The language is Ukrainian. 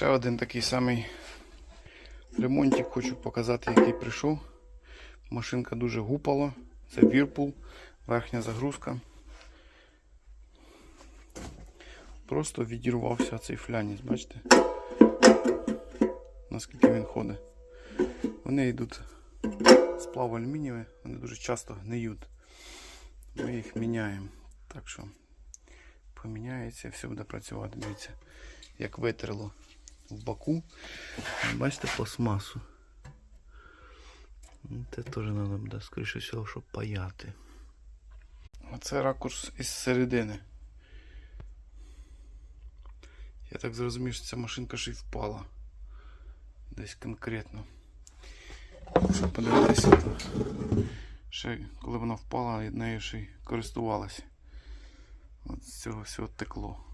Ще один такий самий ремонтик хочу показати, який прийшов. Машинка дуже гупала. Це Whirlpool, верхня загрузка. Просто відірвався цей флянець, бачите? Наскільки він ходить. Вони йдуть сплав алюмінієві, вони дуже часто гниють. Ми їх міняємо. Так що поміняється, все буде працювати. Дивіться, як витерло в баку. Бачите пластмасу. Це теж треба буде, скоріше всього, щоб паяти. Оце ракурс із середини. Я так зрозумів, що ця машинка ще й впала. Десь конкретно. Подивитися, ще коли вона впала, нею ще й користувалася. От з цього всього текло.